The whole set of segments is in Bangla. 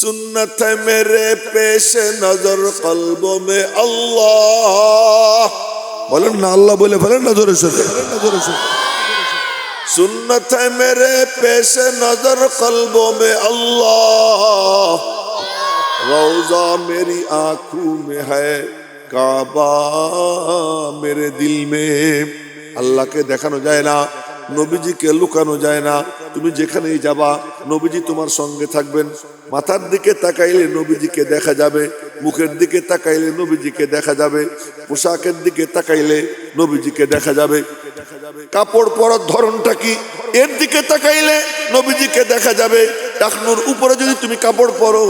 سنت میرے پیش نظر قلب میں اللہ বলেন না আল্লাহ বলে বলেন না ধরে শুনে ধরে শুনে সুন্নত মেরে পেশ নজর قلب میں اللہ روزہ میری آنکھوں میں ہے কাবা মেরে দিল মে আল্লাহকে দেখানো যায় না নবীজিকে লুকানো যায় না। তুমি যেখানেই যাবা, নবীজি তোমার সঙ্গে থাকবেন। মাথার দিকে তাকাইলে নবীজিকে দেখা যাবে, মুখের দিকে তাকাইলে নবীজিকে দেখা যাবে, পোশাকের দিকে তাকাইলে নবীজিকে দেখা যাবে। কাপড় পরার ধরনটা কি? এর দিকে তাকাইলে নবীজিকে দেখা যাবে। টাকনুর উপরে যদি তুমি কাপড় পরো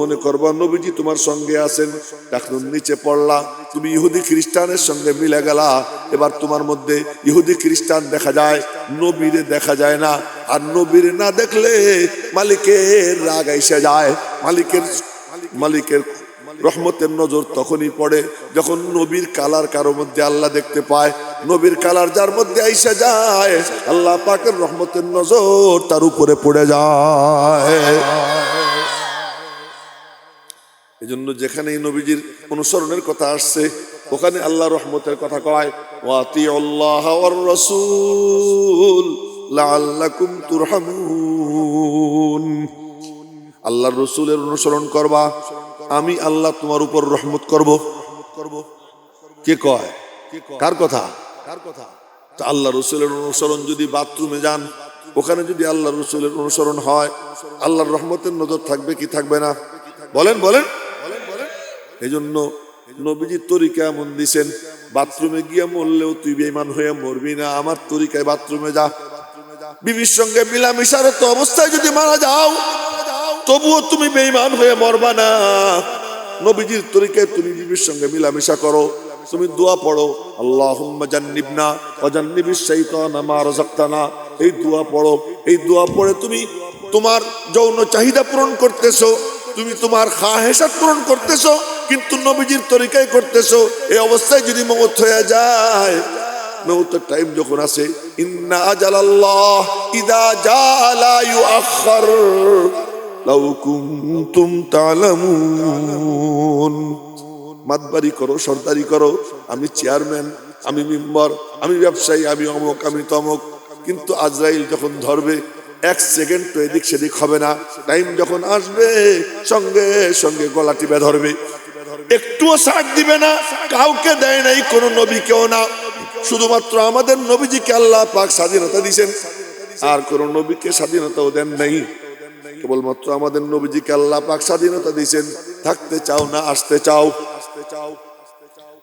মনে করবা নবীজি তোমার সঙ্গে আছেন টাকনুর নিচে পড়লা। তুমি ইহুদি খ্রিস্টানের সঙ্গে মিলে গেলা, এবার তোমার মধ্যে ইহুদি খ্রিস্টান দেখা যায়, নবীরে দেখা যায় না। আর নবীরে না দেখলে মালিকের রাগ এসে যায়। মালিকের মালিকের রহমতের নজর তখনই পড়ে যখন নবীর কালার কারও মধ্যে আল্লাহ দেখতে পায়। নবীর কালার যার মধ্যে আইসা যায়, আল্লাহ পাকের রহমতের নজর তার উপরে পড়ে যায়। এই জন্য যেখানেই নবীজির অনুসরণের কথা আসছে, ওখানে আল্লাহ রহমতের কথা কয় ওয়াতি আল্লাহ আল্লাহর রসুলের অনুসরণ করবা, আমি আল্লাহ তোমার উপর রহমত করব। করব কে কয়? কার কথা? কার কথা আল্লাহ রসুলের অনুসরণ যদি বাথরুমে যান, ওখানে যদি আল্লাহ রসুলের অনুসরণ হয়, আল্লাহর রহমতের নজর থাকবে কি থাকবে না? বলেন বলেন। এই জন্য নবীজির তরিকা এমন দিছেন, বাথরুমে গিয়ে মরলেও তুই বেমান হয়ে মরবি না, আমার তরিকায় বাথরুমে যা। বিবির সঙ্গে মিলামিশার তো অবস্থায় যদি মারা যাও, তবুও তুমি বেইমান হয়ে মরবা না। নবীজির তরিকায় তুমি বিবির সঙ্গে মিলামিশা করো, তুমি দোয়া পড়ো, আল্লাহুম্মা জান্নিবনা জান্নিবিশ শাইতানা মা রাযাকতানা। এই দোয়া পড়ো, এই দোয়া পড়ে তুমি তোমার যৌন চাহিদা পূরণ করতেছো, তুমি তোমার খাহেসাত পূরণ করতেছো কিন্তু নবীজির তরিকায় করতেছো, এই অবস্থায় যদি মৌত হয়ে যায়। টাইম যখন আসে জালা করো, সর্দারি করো, আমি চেয়ারম্যান আমি মেম্বার আমি ব্যবসায়ী, আমি অমক, আমি তমক। কিন্তু আজরাইল যখন ধরবে, এক সেকেন্ড তো এদিক সেদিক হবে না। টাইম যখন আসবে, সঙ্গে সঙ্গে গলা টিপে ধরবে। একটুও শাক দিবে না, কাউকে দেয় নাই, কোনো নবীকেও না। শুধুমাত্র আমাদের নবীজিকে আল্লাহ পাক স্বাধীনতা দিয়েছেন। আর কোন নবীকে স্বাধীনতাও দেন নাই। কেবলমাত্র আমাদের নবীজিকে আল্লাহ পাক স্বাধীনতা দিয়েছেন। থাকতে চাও না, আসতে চাও।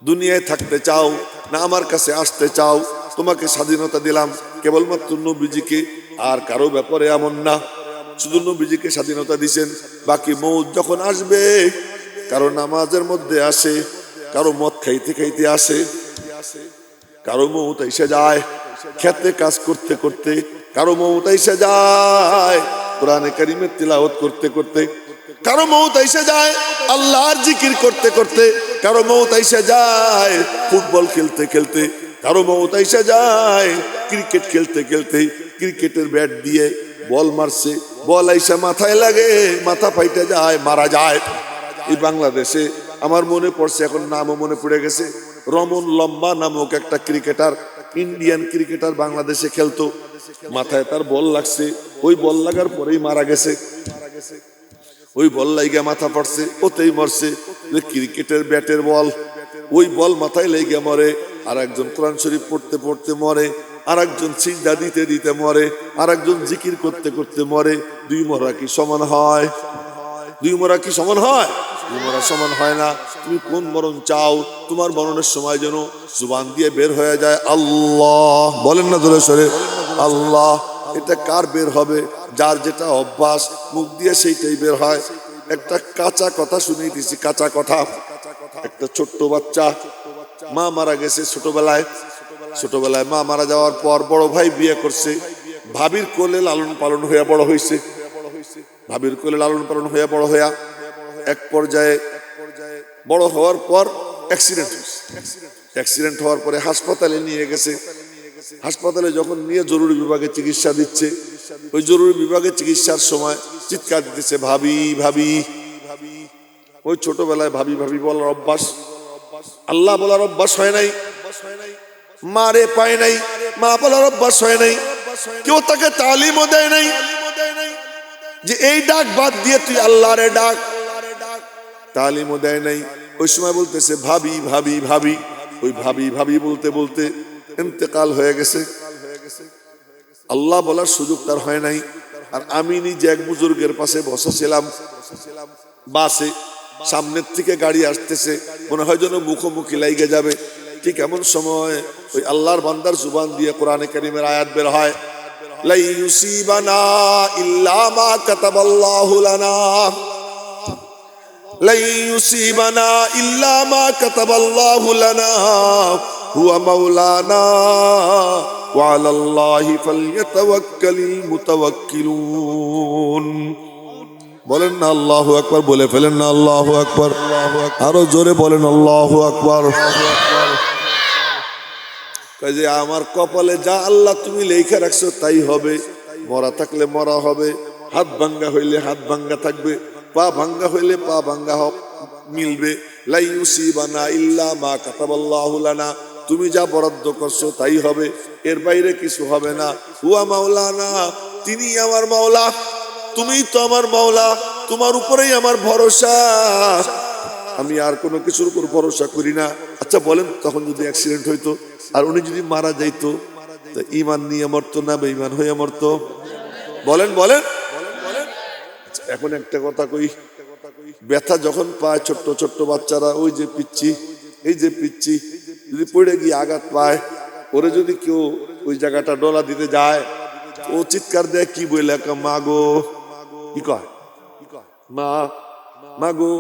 দুনিয়ায় থাকতে চাও না, আমার কাছে আসতে চাও। তোমাকে স্বাধীনতা দিলাম, কেবলমাত্র নবীজিকে। আর কারও ব্যাপারে এমন না। শুধু নবীজিকে স্বাধীনতা দিছেন বাকি মৌত যখন আসবে কারও নামাজের মধ্যে আসে, কারও মদ খাইতে খাইতে আসে, কারও মৌত এসে যায় খেতে কাজ করতে করতে কারও মৌত এসে যায়, কোরআনে কারিমের তিলাওয়াত করতে করতে কারও মৌত এসে যায়, আল্লাহর জিকির করতে করতে কারও মৌত এসে যায়, ফুটবল খেলতে খেলতে কারও মৌত এসে যায়, ক্রিকেট খেলতে খেলতে ক্রিকেটের ব্যাট দিয়ে বল মারছে, বল আইসা মাথায় লাগে, মাথা ফাইটে যায়, মারা যায়। এই বাংলাদেশে আমার মনে পড়ছে, এখন নামও মনে পড়ে গেছে। রমন লম্বা নামক একটা ক্রিকেটার, ইন্ডিয়ান ক্রিকেটার বাংলাদেশে খেলতো। মাথায় তার বল লাগছে। ওই বল লাগার পরেই মারা গেছে। ওই বল লাইগা মাথা পড়ছে ওতেই মরছে। ক্রিকেটের ব্যাটের বল। ওই বল মাথায় লেগে মরে। আর একজন কোরআন শরীফ পড়তে পড়তে মরে। আর একজন চিন্তা দিতে দিতে মরে। আর একজন জিকির করতে করতে মরে। দুই মরা কি সমান হয়? দুই মরা কি সমান হয়? দুই মরা সমান হয় না। তুমি কোন মরণ চাও? তোমার মরণের সময় যেন জুবান দিয়ে বের হয়ে যায়। আল্লাহ। বলেন না দোলে সরে। আল্লাহ, এটা কার বের হবে? যার যেটা অভ্যাস, মুখ দিয়ে সেইটাই বের হয়। একটা কাঁচা কথা শুনিয়ে দিছি, কাঁচা কথা। একটা ছোট্ট বাচ্চা। মা মারা গেছে ছোটবেলায়। ছোটবেলায় মা মারা যাওয়ার পর বড় ভাই বিয়ে করছে। ভাবির কোলে লালন পালন হয়ে বড় হয়েছে ভাবির কোলে লালন পালন হইয়া বড় হইয়া এক পর্যায়ে বড় হওয়ার পর অ্যাক্সিডেন্ট হয়েছে। অ্যাক্সিডেন্ট হওয়ার পরে হাসপাতালে নিয়ে গেছে। হাসপাতালে যখন নিয়ে জরুরি বিভাগে চিকিৎসা দিচ্ছে, ওই জরুরি বিভাগে চিকিৎসার সময় চিৎকার দিতেছে, ভাবি ভাবি। ওই ছোটবেলায় ভাবি ভাবি বলার অভ্যাস। আল্লাহ বলার অভ্যাস হয় নাই। মারে পায় নাই। মা বলার অভ্যাস হয় নাই। কেউ তাকে তালিমও দেয় নাই। যে এই ডাক বাদ দিয়ে তুই আল্লাহরে ডাক। তালিমও দেয় নাই। ওই সময় বলতেছে, ভাবি ভাবি ভাবি। ওই ভাবি ভাবি বলতে বলতে ইন্তেকাল হয়ে গেছে। আল্লাহ বলার সুযোগ তার হয় নাই। আর আমি নিজে এক বুজুর্গের পাশে বসেছিলাম। বাসে সামনের থেকে গাড়ি আসতেছে। মনে হয় যেন মুখোমুখি লাইগে যাবে। ঠিক এমন সময় ওই আল্লাহর বান্দার জুবান দিয়ে কোরআনে কারিমের আয়াত বের হয়। লাই ইউসিবানা ইল্লা মা কাতাবাল্লাহু লানা। لن يصيبنا إلا ما كتب الله لنا هو مولانا وعلى الله فليتوكل المتوكلون বলেন না আল্লাহ আকবার বলে ফেলেন না আল্লাহ আকবার আরো জোরে বলেন আল্লাহ আকবার কয় যে আমার কপালে যা আল্লাহ তুমি লেখা রাখছো তাই হবে মরা থাকলে মরা হবে হাত ভাঙ্গা হইলে হাত ভাঙ্গা থাকবে পা ভাঙ্গা হইলে পা ভাঙ্গা হ- মিলবে। ইল্লা মা তুমি যা বরাদ্দ করছ তাই হবে, এর বাইরে কিছু হবে না। হুয়া মাওলানা, তিনি আমার মাওলা, তুমি তো আমার মাওলা, তোমার উপরেই আমার ভরসা। আমি আর কোনো কিছুর উপর ভরসা করি না। আচ্ছা বলেন, তখন যদি অ্যাক্সিডেন্ট হইতো, আর উনি যদি মারা যাইতো ইমান নিয়ে মরতো না বেঈমান হয়ে মরতো? বলেন বলেন। এখন একটা কথা কই, ব্যথা যখন পায় ছোট্ট ছোট্ট বাচ্চারা, ওই যে পিচ্ছি, এই যে পিচ্ছি, যদি পড়ে গিয়ে আঘাত পায়, ওরে যদি কেউ ওই জায়গাটা ডলা দিতে যায়, ও চিৎকার দেয়, কি বলে মা গো? কি কয়? মা মাগো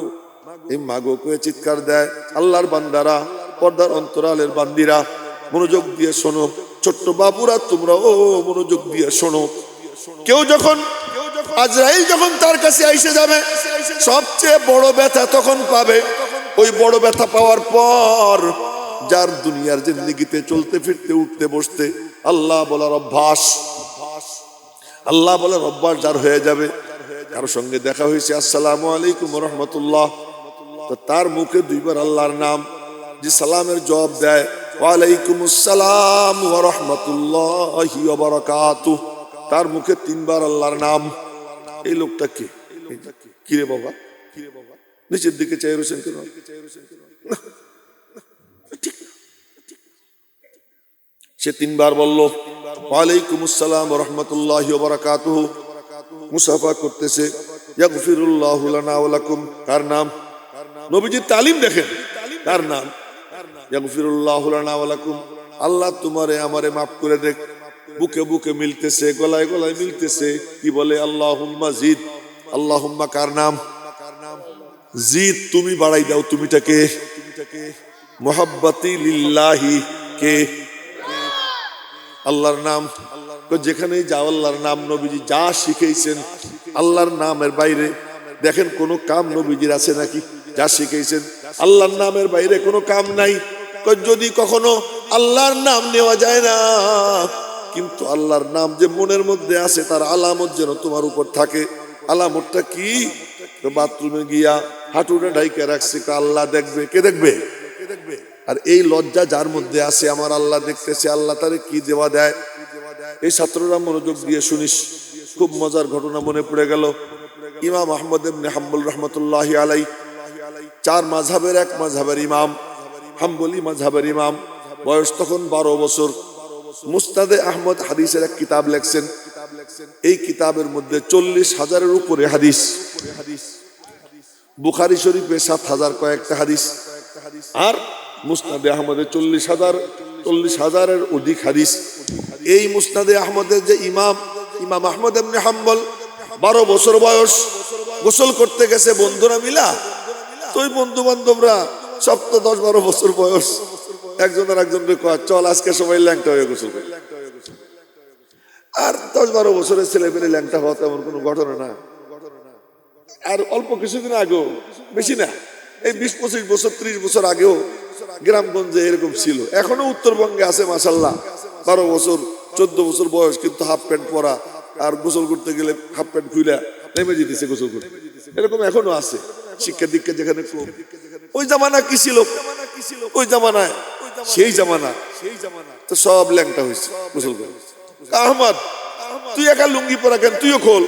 এই কয়ে চিৎকার দেয়, আল্লাহর বান্দারা, পর্দার অন্তরালের বান্দিরা, মনোযোগ দিয়ে শোনো, ছোট্ট বাবুরা, তোমরা ও মনোযোগ দিয়ে শোনো। কেউ যখন আজরাইল যখন তার কাছে আইসে যাবে, সবচেয়ে বড় ব্যথা তখন পাবে। ওই বড় ব্যথা পাওয়ার পর যার দুনিয়ার জিন্দিগিতে চলতে, ফিরতে, উঠতে, বসতে, আল্লাহ বলার অভ্যাস। আল্লাহ বলার অভ্যাস যার হয়ে যাবে কারোর সঙ্গে দেখা হয়েছে, আসসালামু আলাইকুম রহমতুল্লাহ তো তার মুখে দুইবার আল্লাহর নাম, যে সালামের জবাব দেয় ওয়ালাইকুম আসসালাম রাহমাতুল্লাহি তার মুখে তিনবার আল্লাহর নাম। এই লোকটা কে? কি রে বাবা? কি রে বাবা নিচের দিকে চাই রয়েছেন কেন। সে তিনবার বলল, ওয়ালাইকুম আসসালাম রহমতুল্লাহ বারাকাতুহু। মুসাফা করতেছে, ইয়াগফিরুল্লাহু লানা ওয়া লাকুম। কার নাম? নবীজির তালিম দেখেন। কার নাম? ইয়াগফিরুল্লাহু লানা ওয়া লাকুম। আল্লাহ তোমারে আমারে মাফ করে দেখ। বুকে বুকে মিলতেছে, গলায় গলায় মিলতেছে। কি বলে? আল্লাহুম্মা জিদ। আল্লাহুম্মা কার নাম? জিদ, তুমি বাড়াই দাও। তুমিটাকে মোহাব্বতি লিল্লাহি। কে? আল্লাহর নাম। যেখানে যাও, আল্লাহর নাম নবীজি যা শিখেছেন আল্লাহর নামের বাইরে। দেখেন, কোনো কাম নবীজির আছে নাকি? যা শিখেছেন আল্লাহর নামের বাইরে কোনো কাম নাই। যদি কখনো আল্লাহর নাম নেওয়া যায় না কিন্তু আল্লাহর নাম যে মনের মধ্যে আছে, তার আলামত যেন তোমার উপর থাকে। আলামতটা কি? বাথরুমে গিয়া হাঁটুটা ঢাইকে রাখছে আল্লাহ দেখবে, কে দেখবে? কে দেখবে আর এই লজ্জা যার মধ্যে আছে, আমার আল্লাহ দেখতেছে, আল্লাহ তারে কি দেওয়া দেয়? এই ছাত্ররা মনোযোগ দিয়ে শুনিস। খুব মজার ঘটনা মনে পড়ে গেল। ইমাম আহমদ ইবনে হাম্বুল রহমতুল্লাহ আলাই চার মাঝহাবের এক মাঝহাবের ইমাম, হাম্বলি মাঝহাবের ইমাম। বয়স তখন বারো বছর। মুস্তাদে আহমদ হাদিসের এক কিতাব লেখছেন। এই কিতাবের মধ্যে চল্লিশ হাজারের উপরে হাদিস। বুখারি শরীফে সাত হাজার কয়েকটা হাদিস। আর মুস্তাদে আহমদের চল্লিশ হাজার, চল্লিশ হাজারের অধিক হাদিস। এই মুস্তাদে আহমদের যে ইমাম ইমাম আহমদ এমনি হাম্বল, বারো বছর বয়স, গোসল করতে গেছে বন্ধুরা মিলা। তুই বন্ধু বান্ধবরা সব দশ বারো বছর বয়স। একজন আর চল, আজকে সবাই ল্যাংটা হয়ে গোসল করি। আর দশ বারো বছরের ছেলে পেলে ল্যাংটা হওয়া তেমন কোনো ঘটনা না। আর অল্প কিছুদিন আগেও, বেশি না, এই বিশ পঁচিশ বছর, ত্রিশ বছর আগেও গ্রামগঞ্জে এরকম ছিল। এখনও উত্তরবঙ্গে আছে মাসাল্লাহ বারো বছর, চোদ্দ বছর বয়স, কিন্তু হাফ প্যান্ট পরা, আর গোসল করতে গেলে হাফ প্যান্ট খুইলা নেমে যেতেছে গোসল করতে। এরকম এখনও আছে। শিক্ষা দীক্ষা যেখানে ওই জামানা কি ছিল? ওই জামানায় সেই জামানা। সেই জামানা তো সব ল্যাংটা হয়েছে করে। আহমদ তুই একা লুঙ্গি পরা কেন? তুইও খোল।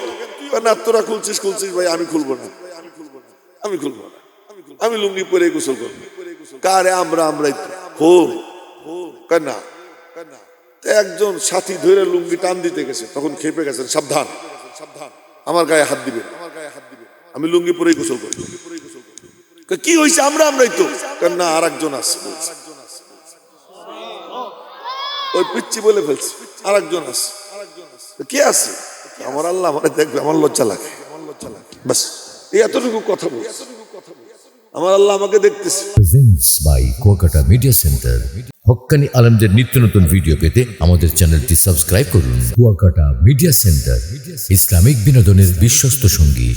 না তোরা খুলছিস খুলছিস ভাই আমি খুলবো না। আমি খুলবো না। আমি লুঙ্গি পরে গোসল করব। কারে আমরা তো। হোম কয় একজন সাথী ধরে লুঙ্গি টান দিতে গেছে তখন খেপে গেছেন সাবধান। সাবধান আমার গায়ে হাত দিবেন। আমার গায়ে হাত দিবেন আমি লুঙ্গি পরেই গোসল করব। কি হয়েছে আমরা আমরাই তো। কয়, না আর একজন বলছে। ওই পিচ্ছি বলে ফেলছে। আর একজন আছে কে আছে? আমার আল্লাহ আমার দেখবে, আমার লজ্জা লাগে। বাস, এই এতটুকু কথা বলছে। আমার আল্লাহ আমাকে দেখতেছে। বাই কুয়াকাটা মিডিয়া সেন্টার হক্কানি আলমদের নিত্য নতুন ভিডিও পেতে আমাদের চ্যানেলটি সাবস্ক্রাইব করুন। কুয়াকাটা মিডিয়া সেন্টার ইসলামিক বিনোদনের বিশ্বস্ত সঙ্গী।